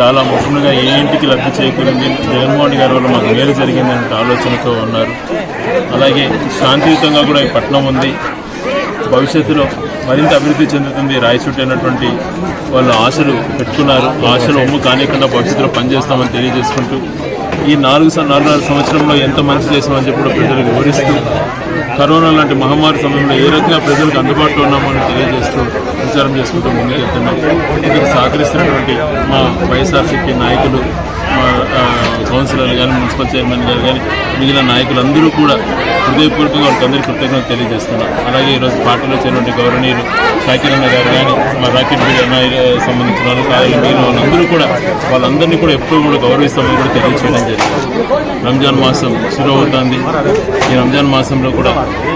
చాలా ముఖ్యంగా ఏ ఇంటికి లబ్ధి చేకూరింది? జగన్మోహన్ గారి వల్ల మాకు మేలు జరిగింది అనే ఆలోచనతో ఉన్నారు. అలాగే శాంతియుతంగా కూడా ఈ పట్టణం ఉంది. భవిష్యత్తులో మరింత అభివృద్ధి చెందుతుంది రాయచూటి అయినటువంటి వాళ్ళు ఆశలు పెట్టుకున్నారు. ఆశలు ఒమ్ము కానికుండా భవిష్యత్తులో పనిచేస్తామని తెలియజేసుకుంటూ ఈ నాలుగు నాలుగున్నర సంవత్సరంలో ఎంత మంచి చేసామని చెప్పి కూడా ప్రజలకు వివరిస్తూ కరోనా లాంటి మహమ్మారి సమయంలో ఏ రకంగా ప్రజలకు అందుబాటులో ఉన్నామని తెలియజేస్తూ ప్రచారం చేసుకుంటూ ముందుకెళ్తున్నాం ఇందుకు సహకరిస్తున్నటువంటి మా వైఎస్ఆర్సీపీ నాయకులు మా కౌన్సిలర్లు కానీ మున్సిపల్ చైర్మన్ గారు కానీ మిగిలిన నాయకులందరూ కూడా హృదయపూర్వకంగా వాళ్ళకందరికీ కృతజ్ఞత తెలియజేస్తున్నాం. అలాగే ఈరోజు పార్టీలో చేరినటువంటి గౌరవనీయులు షాకిరన్న గారు కానీ మా రాకెట్ బిడ్ అన్నయ్య సంబంధించిన వాళ్ళు మిగిలిన వాళ్ళందరూ కూడా వాళ్ళందరినీ కూడా ఎప్పుడూ కూడా గౌరవిస్తామని కూడా తెలియజేయడం జరిగింది. రంజాన్ మాసం శురు అవుతుంది ఈ రంజాన్ మాసంలో కూడా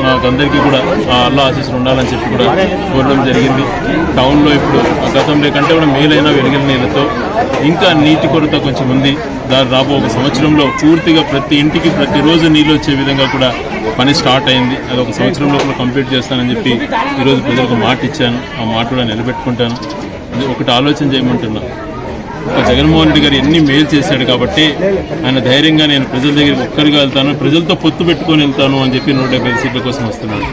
మాకందరికీ కూడా ఆ అల్లా ఆశీస్సులు ఉండాలని చెప్పి కూడా కోరడం జరిగింది. టౌన్లో ఇప్పుడు గతంలో కంటే కూడా మేలైన వెలిగిన నీళ్ళతో ఇంకా నీటి కొరత కొంచెం ఉంది. దాని రాబో ఒక సంవత్సరంలో పూర్తిగా ప్రతి ఇంటికి ప్రతిరోజు నీళ్ళు వచ్చే విధంగా కూడా పని స్టార్ట్ అయింది. అది ఒక సంవత్సరం లోపల కంప్లీట్ చేస్తానని చెప్పి ఈరోజు ప్రజలకు మాట ఇచ్చాను. ఆ మాట కూడా నిలబెట్టుకుంటాను. ఇది ఒకటి ఆలోచన చేయమంటున్నా. ఒక జగన్మోహన్ రెడ్డి గారు ఎన్ని మేలు చేశాడు కాబట్టి ఆయన ధైర్యంగా నేను ప్రజల దగ్గరికి ఒక్కరిగా వెళ్తాను ప్రజలతో పొత్తు పెట్టుకొని వెళ్తాను అని చెప్పి నూట డెబ్బై సీట్ల కోసం వస్తున్నాడు.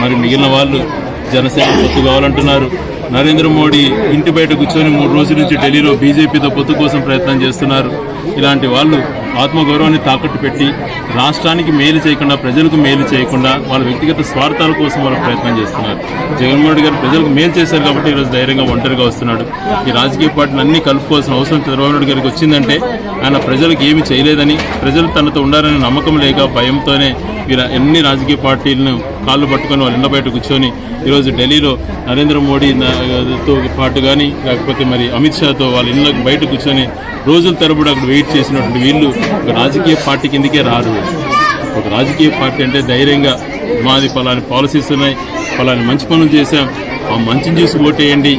మరి మిగిలిన వాళ్ళు జనసేన పొత్తు కావాలంటున్నారు. నరేంద్ర మోడీ ఇంటి బయట కూర్చొని మూడు రోజుల నుంచి ఢిల్లీలో బీజేపీతో పొత్తు కోసం ప్రయత్నం చేస్తున్నారు. ఇలాంటి వాళ్ళు ఆత్మగౌరవాన్ని తాకట్టు పెట్టి రాష్ట్రానికి మేలు చేయకుండా ప్రజలకు మేలు చేయకుండా వాళ్ళ వ్యక్తిగత స్వార్థాల కోసం వాళ్ళు ప్రయత్నం చేస్తున్నారు. జగన్మోహన్ గారు ప్రజలకు మేలు చేశారు కాబట్టి ఈరోజు ధైర్యంగా ఒంటరిగా వస్తున్నాడు. ఈ రాజకీయ పార్టీని అన్ని కలుపుకోవాల్సిన అవసరం చంద్రబాబు నాయుడు గారికి వచ్చిందంటే ఆయన ప్రజలకు ఏమి చేయలేదని ప్రజలు తనతో ఉండాలని నమ్మకం లేక భయంతోనే వీర ఎన్ని రాజకీయ పార్టీలను కాళ్ళు పట్టుకొని వాళ్ళ ఇళ్ళ బయట కూర్చొని ఈరోజు ఢిల్లీలో నరేంద్ర మోడీ తో పాటు కానీ లేకపోతే మరి అమిత్ షాతో వాళ్ళ ఇళ్ళకి బయట కూర్చొని రోజుల తరబడి అక్కడ వెయిట్ చేసినటువంటి వీళ్ళు ఒక రాజకీయ పార్టీ కిందకే రారు. ఒక రాజకీయ పార్టీ అంటే ధైర్యంగా మాది పలాని పాలసీస్ ఉన్నాయి పలాని మంచి పనులు చేశాం మంచిని చూసి ఓటేయండి.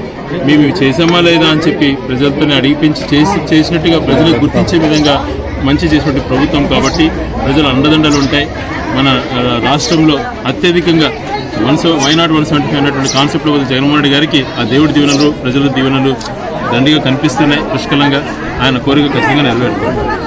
మేము ఇవి చేసామా లేదా అని చెప్పి ప్రజలతోనే అడిగిపించి చేసి చేసినట్టుగా ప్రజలకు గుర్తించే విధంగా మంచి చేసినట్టు ప్రభుత్వం కాబట్టి ప్రజలు అండదండలు ఉంటాయి. మన రాష్ట్రంలో అత్యధికంగా one seven why not one seventy five అనేటువంటి కాన్సెప్ట్ జగన్మోహన్ రెడ్డి గారికి ఆ దేవుడి దీవెనలు ప్రజల దీవెనలు దండిగా కనిపిస్తున్నాయి. పుష్కలంగా ఆయన కోరిక ఖచ్చితంగా నెరవేరుతుంది.